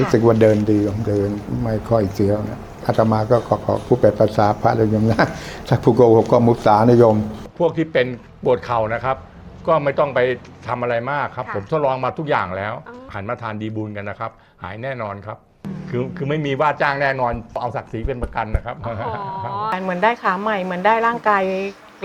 รู้สึกว่าเดินดีผมเดินไม่ค่อยเสียวนะอาตมาก็ขอขอผู้แปลภาษาพระเลยโยมนะถ้าผู้โกหกก็มุสานะโยม พวกที่เป็นปวดเข่านะครับ ก็ไม่ต้องไปทำอะไรมากครับค่ะผมทดลองมาทุกอย่างแล้วอ๋อหันมาทานดีบุญกันนะครับ หายแน่นอนครับ คือคือไม่มีว่าจ้างแน่นอนเอาศักดิ์ศรีเป็นประกันนะครับอ๋อเหมือนได้ขาใหม่เหมือนได้ร่างกาย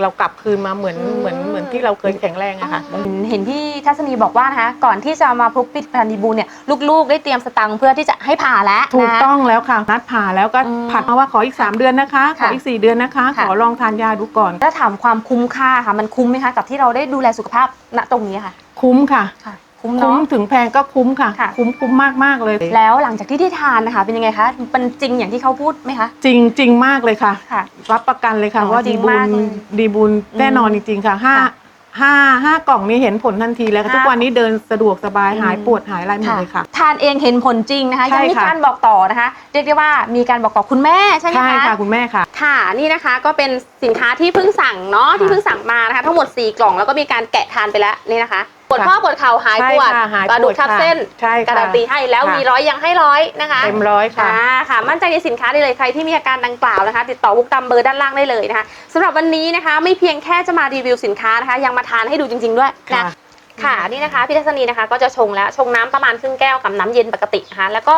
เรากลับคืนมาเหมือนอืมเหมือนเหมือนที่เราเคยแข็งแรงอะค่ะ เห็นพี่ทัศนีบอกว่านะคะก่อนที่จะมาพบปิดพันธีบูลเนี่ยลูกๆ ได้เตรียมสตังค์เพื่อที่จะให้ผ่าแล้วถูกนะ ต้องแล้วค่ะ นัดผ่าแล้วก็อืมผัดมาว่าขออีก 3 เดือนนะคะ ขอค่ะอีก 4 เดือนนะคะ ค่ะ ขอลองทานยาดูก่อน ถ้าถามความคุ้มค่าค่ะ มันคุ้มไหมคะ กับที่เราได้ดูแลสุขภาพณตรงนี้ค่ะ คุ้มค่ะ ค่ะ คุ้มคุ้เนาะมถึงแพงก็คุ้มค่ะ ค่ะ คุ้มคุ้มมากมากๆเลย แล้วหลังจากที่ได้ทานนะคะ เป็นยังไงคะมันจริงอย่างที่เขาพูดไหมคะจริงจริงมากเลยค่ะ ค่ะ รับประกันเลยค่ะ อ๋อว่าจริดีงบุมากญเลยดีบุญแน่นอนจริงๆค่ะห้าค่ะห้าห้ากล่องนี้เห็นผลทันทีแล้วค่ะห้าทุกวันนี้เดินสะดวกสบายอืม หายปวดหายอะไรหมดเลยค่ะ ทานเองเห็นผลจริงนะคะใช่ยังมีค่ะ การบอกต่อนะคะ เรียกได้ว่ามีการบอกต่อคุณแม่ใช่ไหมใช่คะ ค่ะคุณแม่ค่ะ ค่ะนี่นะคะก็เป็นสินค้าที่เพิ่งสั่งเนาะค่ะที่เพิ่งสั่งมานะคะ ทั้งหมด 4 กล่องแล้วก็มีการแกะทานไปแล้วนี่นะคะปวดค่ะข้อปวดเข่าหายใช่ปวดค่ะหายกระดูกปวดทับค่ะเส้นใช่ค่ะการันตีให้แล้วค่ะ มีร้อยยังให้ร้อยนะคะเต็มร้อยค่ะ อ่าค่ะ มั่นใจในสินค้าได้เลยใครที่มีอาการดังกล่าวนะคะ ติดต่อวุกตามเบอร์ด้านล่างได้เลยนะคะสำหรับวันนี้นะคะ ไม่เพียงแค่จะมารีวิวสินค้านะคะ ยังมาทานให้ดูจริง ๆ ด้วยนะ ค่ะค่ะนี่นะคะพี่ทัศนีนะคะก็จะชงแล้วชงน้ำประมาณครึ่งแก้วกับน้ำเย็นปกตินะคะแล้วก็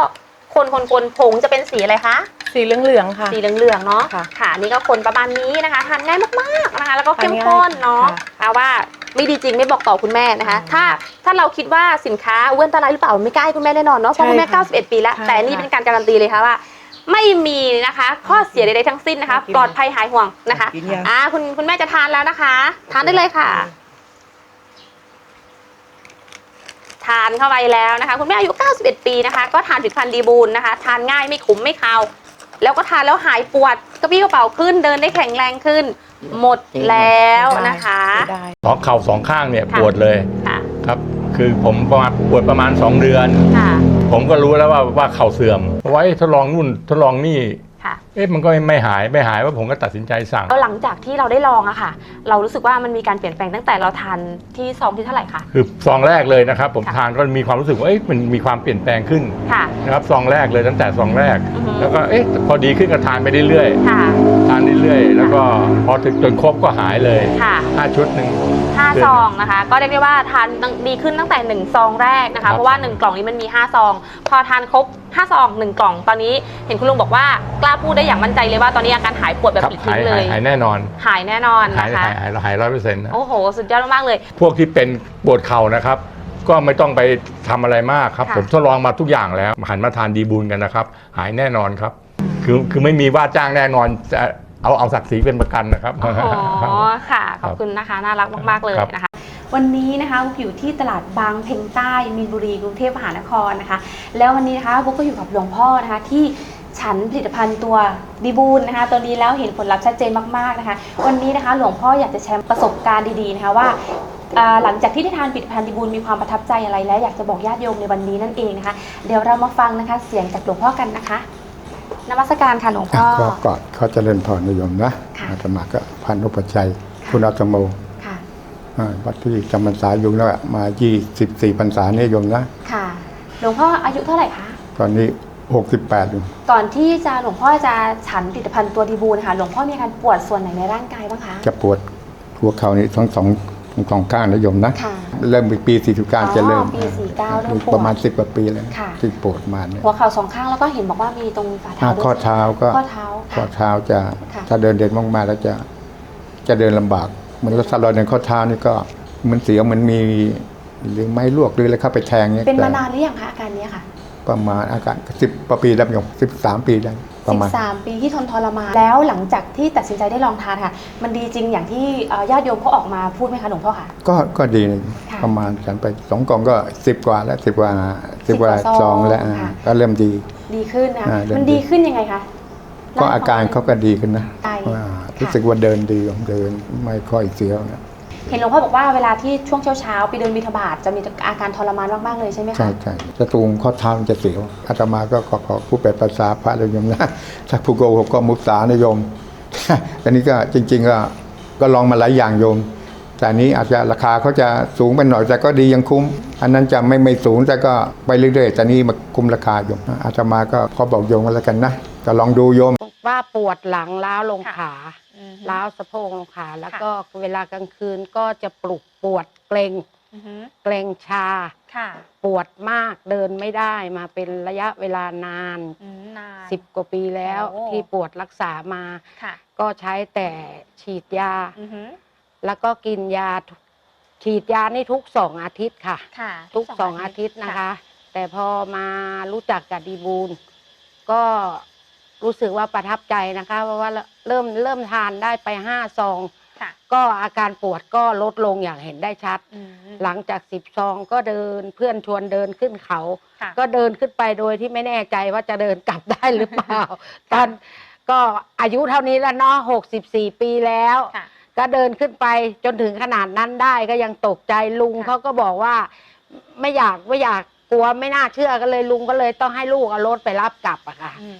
คนคนคนผงจะเป็นสีอะไรคะ สีเหลืองๆค่ะ สีเหลืองๆเนาะค่ะค่ะนี่ก็คนประมาณนี้นะคะทานง่ายมากๆนะคะ แล้วก็เข้มทานง่ายข้นเนาะค่ะเอาว่าไม่ดีจริงไม่บอกต่อคุณแม่นะคะอืมถ้าถ้าเราคิดว่าสินค้าอ้วนอันตรายหรือเปล่าไม่กล้าให้คุณแม่แน่นอนเนาะเพราะคุณแม่ใช่ค่ะ91 ปีแล้วใช่แต่นี่ค่ะเป็นการการันตีเลยค่ะว่าไม่มีนะคะ ข้อเสียใดๆทั้งสิ้นนะคะกินปลอดภัยหายห่วงนะคะกินยาอ่าคุณคุณแม่จะทานแล้วนะคะ ทานได้เลยค่ะ ทานเข้าไปแล้วนะคะ คุณแม่อายุ 91 ปีนะคะ ก็ทานผลิตภัณฑ์ดีบูลนะคะ ทานง่ายไม่ขมไม่คาว แล้วก็ทานแล้วหายปวดกระปี้กระเป๋าขึ้นเดินได้แข็งแรงขึ้น หมดแล้วนะคะเสียดายสองเข่าสองข้างเนี่ยค่ะปวดเลยค่ะครับ คือผมประมาณปวดประมาณ 2 เดือน ค่ะ ผมก็รู้แล้วว่าว่าเข่าเสื่อม ไว้ทดลองนู่นทดลองนี่ค่ะเอ๊ะมันก็ไม่หายไม่หายว่าผมก็ตัดสินใจสั่ง แล้วหลังจากที่เราได้ลองอะค่ะ เรารู้สึกว่ามันมีการเปลี่ยนแปลงตั้งแต่เราทานที่ซองที่เท่าไหร่คะ คือซองแรกเลยนะครับ ผมค่ะ ทานก็มีความรู้สึกว่าเอ๊ะมันมีความเปลี่ยนแปลงขึ้นค่ะ นะครับซองแรกเลยตั้งแต่ซองแรก อือฮึ แล้วก็เอ๊ะพอดีขึ้นก็ทานไปเรื่อยค่ะ ๆทานเรื่อยๆแล้วก็พอถึงจนครบก็หายเลยค่ะ ห้าชุดหนึ่ง ห้าเดือนซองนะคะ ก็เรียกได้ว่าทานดีขึ้นตั้งแต่หนึ่งซองแรกนะครัคะ บ เพราะว่าหนึ่งกล่องนี้มันมีห้าซอง พอทานครบห้าซองหนึ่งกล่อง ตอนนี้เห็นคุณลุงบอกว่ากล้าพูดได้อย่างมั่นใจเลยว่าตอนนี้อาการหายปวดแบบครับปลิดทิ้หายงเลหายย หายแน่นอนหายแน่นอนหายนะคะ หายหายหายร้อยเปอร์เซ็นต์นะ โอ้โห สุดยอดมากๆเลย พวกที่เป็นปวดเข่านะครับ ก็ไม่ต้องไปทำอะไรมากครับ ค่ะ ผมทดลองมาทุกอย่างแล้วหันมาทานดีบุญกันนะครับ หายแน่นอนครับ คือคือไม่มีว่าจ้างแน่นอนจะเอาเอาศักดิ์ศรีเป็นประกันนะครับอ๋อค่ะ ขอบคุณนะคะ น่ารักมาก ๆ เลยครับนะคะ วันนี้นะคะบุ๊กอยู่ที่ตลาดบางเพ็งใต้มีนบุรีกรุงเทพมหานครนะคะ แล้ววันนี้นะคะบุ๊กก็อยู่กับหลวงพ่อนะคะที่ ฉันผลิตภัณฑ์ตัวดีบูลนะคะตัวนี้แล้วเห็นผลลัพธ์ชัดเจนมากๆนะคะ วันนี้นะคะหลวงพ่ออยากจะแชร์ประสบการณ์ดีๆนะคะว่าอ่าหลังจากที่ได้ทานผลิตภัณฑ์ดีบูลมีความประทับใจอะไรและอยากจะบอกญาติโยมในวันนี้นั่นเองนะคะ เดี๋ยวเรามาฟังนะคะ เสียงจากหลวงพ่อกันนะคะนมัสการค่ะหลวงพ่อก็กอดเขาเจะเล่นพรนิยมนะค่ะอาตมาก็พันุปชชัย คุณอาตโมค่ะอ่าวัดที่จำพรรษาอยู่แล้วมา 24พรรษาเนี่ยโยมนะ ค่ะ หลวงพ่ออายุเท่าไหร่คะ ตอนนี้ 68อยู่ก่อนที่จะหลวงพ่อจะฉันผลิตภัณฑ์ตัวดีบูนะคะหลวงพ่อมีอาการปวดส่วนไหนในร่างกายบ้างคะ จะปวดหัวเข่านี่ทั้งสองทั้งสองข้างนะโยมนะ ค่ะเริ่มปี 49 จะเริ่มอ๋อปี49เริ่มปวดประมาณ 10กว่าปีแล้วค่ะ ที่ปวดมาเนี่ยหัวเข่าสองข้างแล้วก็เห็นบอกว่ามีตรงฝ่าถ้าเท้าด้วย ข้อเท้าก็ข้อเท้าข้อค่ะเท้าจะค่ะ ถ้าเดินเด่นมากๆแล้วจะจะเดินลำบากเหมือนรถสลอยในข้อเท้านี่ก็เหมันเสียวเหมันมีหรือไม้ลวกหรืออะไรเข้าไปแทงเนี่ยเป็นมาแต่นานหรือยังคะอาการนี้ค่ะ ประมาณอาการสิบปีได้ไหมโยมสิบสามปีได้ประมาณ 13 ปีที่ทนทรมานแล้วหลังจากที่ตัดสินใจได้ลองทานค่ะ มันดีจริงอย่างที่เอ่อญาติโยมเขาออกมาพูดไหมคะหลวงพ่อค่ะ ก็ก็ดีนะค่ะประมาณฉันไปสองกล่องก็สิบกว่าแล้วสิบกว่าสิบกว่าสิบกว่าซซอองงแล้วอ่าค่ะ ก็เริ่มดี ดีขึ้นนะอ่าเริ่ม มันดีดีขึ้นยังไงคะก็อาการเขาก็ดีขึ้นนะไต อ่ารู้สึกว่าเดินดีผมเดินไม่ค่อยเสียวนะ เห็นหลวงพ่อบอกว่าเวลาที่ช่วงเช้าๆไปเดินบิณฑบาตจะมีอาการทรมานมากๆเลยใช่ไหมคะใช่ใช่จะตูงข้อเท้ามันจะเสียวอาตมาก็ขอขอผู้แปลภาษาพระเลยโยมนะถ้าผู้โกหกก็มุสานะโยมอันนี้ก็จริง ๆ ก็ก็ลองมาหลายอย่างโยม แต่อันนี้อาจจะราคาเขาจะสูงไปหน่อยแต่ก็ดียังคุ้ม อันนั้นจะไม่ไม่สูงแต่ก็ไปเรื่อยๆแต่นี้มาคุมราคาโยมอาตมาก็พอบอกโยมกันแล้วกันนะก็ลองดูโยมว่าปวดหลังล้าวลงค่ะขาอืม ล้าวสะโพกลงขาแล้วค่ะก็เวลากลางคืนก็จะปลุกปวดเกรงอือฮึเกรงชาค่ะปวดมากเดินไม่ได้มาเป็นระยะเวลานานอืมนานสิบกว่าปีแล้วโอ้ที่ปวดรักษามาค่ะก็ใช้แต่ฉีดยาอือฮึแล้วก็กินยาทุกฉีดยานี่ทุกสองอาทิตย์ค่ะค่ะ ทุกสองอาทิตย์นะคะ แต่พอมารู้จักกับดีบูลก็ รู้สึกว่าประทับใจนะคะ เพราะว่าเริ่มเริ่มทานได้ไปห้าซองค่ะก็อาการปวดก็ลดลงอย่างเห็นได้ชัดอืมหลังจากสิบซองก็เดินเพื่อนชวนเดินขึ้นเขาค่ะก็เดินขึ้นไปโดยที่ไม่แน่ใจว่าจะเดินกลับได้หรือเปล่า ตอนก็อายุเท่านี้แล้วเนาะหกสิบสี่ปีแล้วค่ะก็เดินขึ้นไปจนถึงขนาดนั้นได้ก็ยังตกใจลุงค่ะเขาก็บอกว่า ไม่อยากไม่อยากกลัวไม่น่าเชื่อก็เลยลุงก็เลยต้องให้ลูกเอารถไปรับกลับอะค่ะอืม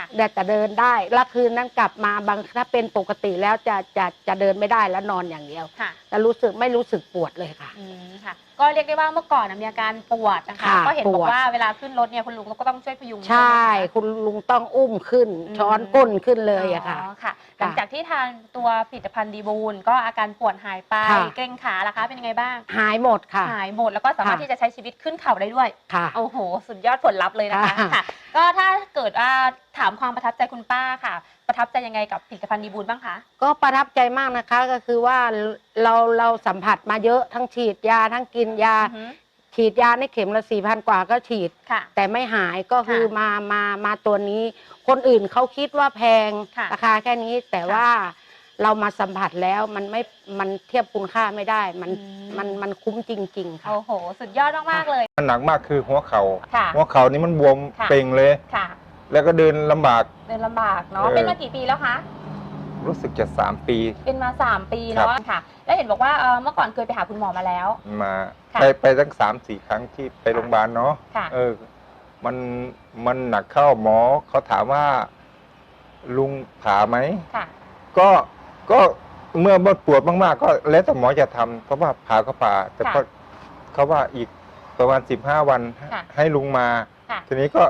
ค่ะ แต่แต่เดินได้แล้วคืนนั้นกลับมาบางถ้าเป็นปกติแล้วจะจะจะเดินไม่ได้แล้วนอนอย่างเดียวค่ะ แต่รู้สึกไม่รู้สึกปวดเลยค่ะ อืมค่ะ ก็เรียกได้ว่าเมื่อก่อนนะมีอาการปวดนะคะ ค่ะก็เห็นบอปกวดว่าเวลาขึ้นรถเนี่ยคุณลุงก็ต้องช่วยพยุงใช่ ไหมคะ คุณลุงต้องอุ้มขึ้น อืม ช้อนก้นขึ้นเลยอะค่ะ อ๋อค่ะ หลังจากที่ทานตัวผลิตภัณฑ์ดีบูลก็อาการปวดหายไปค่ะ เกร็งขาล่ะคะเป็นยังไงบ้าง หายหมดค่ะ หายหมดแล้วก็สามารถค่ะ ที่จะใช้ชีวิตขึ้นเขาได้ด้วย ค่ะ โอ้โห สุดยอดผลลัพธ์เลยนะคะค่ะ ค่ะ ก็ถ้าเกิดว่าถามความประทับใจคุณป้าค่ะ ประทับใจยังไงกับผลิตภัณฑ์ดีบูลบ้างคะ ก็ประทับใจมากนะคะก็คือว่าเราเราสัมผัสมาเยอะทั้งฉีดยาทั้งกินยา อือฮึฉีดยาในเข็มละสี่พันกว่าก็ฉีด ค่ะ แต่ไม่หายก็คือค่ะมามามาตัวนี้ คนอื่นเขาคิดว่าแพงค่ะราคาแค่นี้แต่ค่ะว่า เรามาสัมผัสแล้วมันไม่มันเทียบคุณค่าไม่ได้ มันอืมมันมันคุ้มจริง ๆ ค่ะ โอ้โห สุดยอดมากๆเลย มันหนักมากคือหัวเขาค่ะ่าหัวเข่านี่มันบวมค่ะ เป่งเลย ค่ะ แล้วก็เดินลำบาก เดินลำบากเนาะ เออ เป็นมากี่ปีแล้วคะ รู้สึกจะสามปี เป็นมา 3 ปีครัเนาะบค่ะ แล้วเห็นบอกว่าเอ่อเมื่อก่อนเคยไปหาคุณหมอมาแล้ว มาค่ะ ไปไปตั้งสามสี่ครั้งที่ไปโรงพยาบาลเนาะค่ะ เออ มันมันหนักเข้าหมอเขาถามว่า ลุงผ่าไหม ค่ะ ก็ ก็เมื่อปวดมากๆ ก็แล้วแต่หมอจะทำเพราะว่าผ่าก็ผ่า แต่ค่ะก็เขาว่าอีกประมาณสิบห้าวันค่ะให้ลุงมา ค่ะ ทีนี้ก็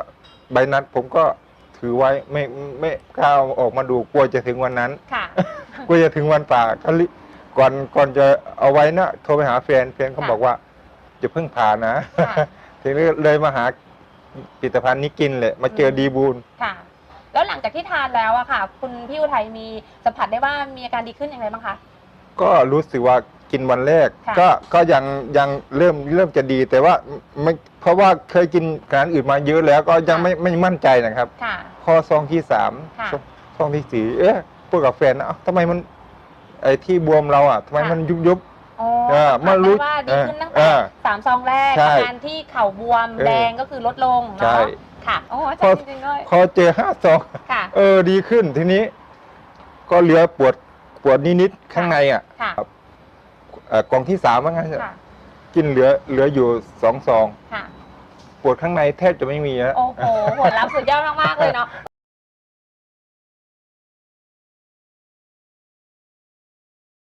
ใบนัดผมก็ถือไว้ไม่ไม่กล้าเอาออกมาดูกลัวจะถึงวันนั้น ค่ะ กลัวจะถึงวันป่าก็รีก่อนก่อนจะเอาไว้นะโทรไปหาแฟนแฟนเขาค่ะบอกว่าจะเพิ่งผ่านะ ค่ะ ทีนี้เลยมาหาผลิตภัณฑ์นี้กินเลยมาเจออม ดีบูล ค่ะ แล้วหลังจากที่ทานแล้วอะค่ะ คุณพี่อุทัยมีสัมผัสได้ว่ามีอาการดีขึ้นอย่างไรบ้างคะ ก็รู้สึกว่ากินวันแรก ค่ะ ก็ก็ยังยังเริ่มเริ่มจะดีแต่ว่าไม่เพราะว่าเคยกินอาหารอื่นมาเยอะแล้วก็ยังไม่ไม่มั่นใจนะครับ ค่ะ ข้อซองที่สามค่ะซองซองที่สี่เอ๊ะพูดกับแฟนนะเอ้าทำไมมันไอ้ที่บวมเราอะทำไมค่ะ มันยุบยุบ อ๋อเออสัมผัสเมื่อรู้ได้ว่าดีขึ้นตั้งเอแต่อสามซองแรกใช่อาการที่เข่าบวมเออ แดงก็คือลดลงใช่ เนาะ ค่ะ โอ้อาจารย์จริงๆเลยพอเจอห้าซองค่ะ เออดีขึ้นทีนี้ ก็เหลือปวดปวดนิดๆข้างในอะค่ะ ครับเอ่อกล่องที่สามว่างั้นเถอะค่ะกินเหลือเหลืออยู่สองซอง ค่ะ ปวดข้างในแทบจะไม่มีแล้ว โอ้โหผลลัพธ์สุดยอดมากๆเลยเนาะ